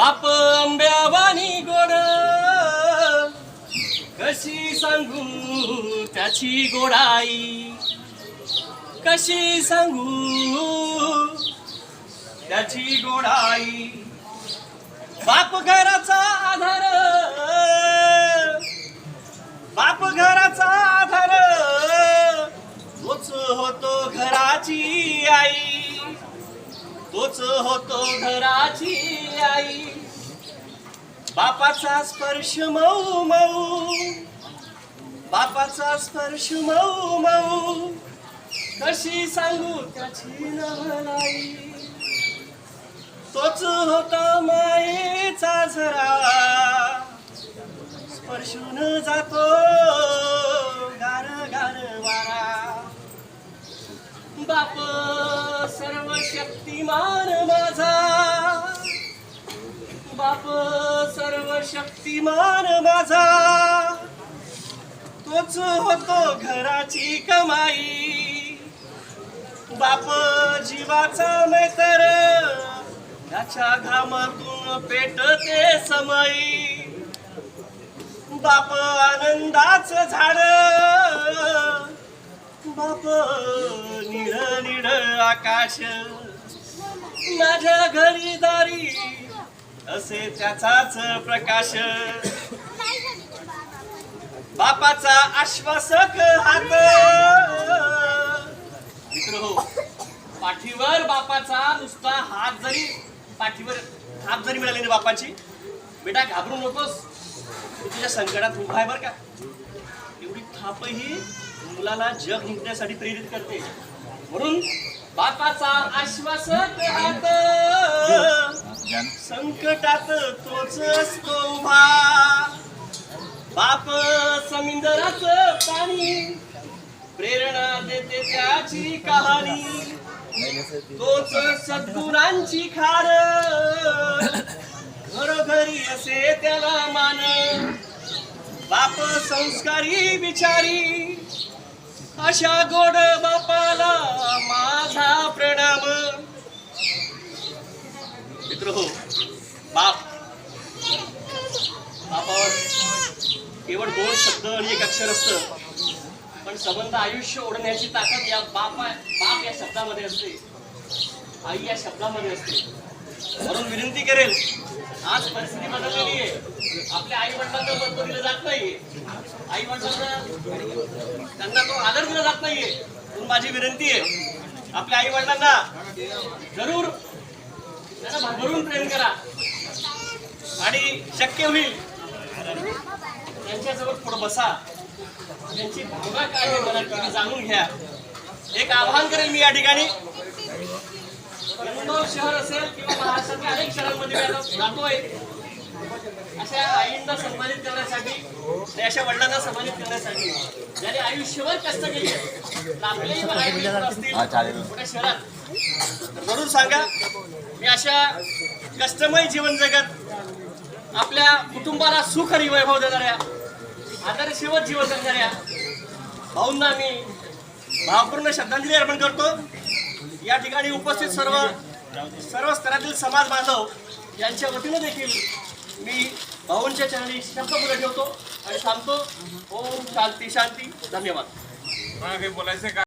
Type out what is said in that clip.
बाप आंब्यावानी गोड. कशी सांगू त्याची गोडाई? कशी सांगू त्याची गोडाई? बाप घराचा आधार. बाप घराचा आधार. तोच होतो घराची आई. तोच होतो घराची आई. बापाचा स्पर्श मऊ मऊ. बापाचा स्पर्श मऊ मऊ. कशी सांगू त्याची नवलाई तोच होता मायेचा झरा. स्पर्शून जातो गार गार वारा. बाप सर्व शक्तिमान माझा. बाप सर्व शक्तिमान माझा. तोच होतो घराची कमाई. बाप जीवाचा मैत्र. त्याच्या घामातून पेटते समय बाप आनंदाच झाड. बाप निळ निळ आकाश. माझ्या घरी दारी असे त्याचाच प्रकाश. बापाचा आश्वासक हात. मित्र हो पाठीवर बापाचा नुसता हात जरी पाठीवर हात जरी मिळाली ना बापाची बेटा घाबरू नकोस. तू तुझ्या संकटात उभा आहे बरं का. एवढी थाप ही मुलाला जग जिंकण्यासाठी प्रेरित करते. म्हणून बापाचा आश्वासक हात. संकटात तोच असतो उभा. बाप समिंदराच पाणी प्रेरणा देते त्याची कहाणी. तोच सद्गुरांची खार. घरोघरी असे त्याला मान. बाप संस्कारी विचारी अशा गोड बापाला माझा प्रणाम मित्र हो बाप बापावर केवळ दोन शब्द आणि एक अक्षर असतं. पण संबंध आयुष्य ओढण्याची ताकद या बाप बाप या शब्दामध्ये असते. आई या शब्दामध्ये असते. म्हणून विनंती करेल आज परिस्थिती बदललेली आहे. आपल्या आई वडिलांना महत्त्व दिलं जात नाहीये. आई वडिलांना त्यांना तो आदर दिला जात नाहीये. म्हणून माझी विनंती आहे आपल्या आई वडिलांना जरूर त्यांना भरभरून प्रेम करा. आणि शक्य होईल त्यांच्याजवळ थोडं बसा. त्यांची भावना काय आहे मला तुम्ही जाणून घ्या. एक आवाहन करेल मी या ठिकाणी. यवतमाळ शहर असेल किंवा महाराष्ट्रातल्या अनेक शहरांमध्ये मी जातोय. अशा आईंना सन्मानित करण्यासाठी अशा वडिलांना सन्मानित करण्यासाठी ज्याने आयुष्यभर कष्ट केले आपलेही आई असतील मोठ्या शहरात. जरूर सांगा मी अशा कष्टमय जीवन जगत आपल्या कुटुंबाला सुख आणि वैभव देणाऱ्या आदर्शवत जीवन जगणाऱ्या भाऊंना मी भावपूर्ण श्रद्धांजली अर्पण करतो. या ठिकाणी उपस्थित सर्व सर्व स्तरातील समाज बांधव यांच्या वतीनं देखील मी भाऊंच्या चरणी शब्दपुढे ठेवतो आणि सांगतो ओम शांती शांती. धन्यवाद. मला बोलायचं का?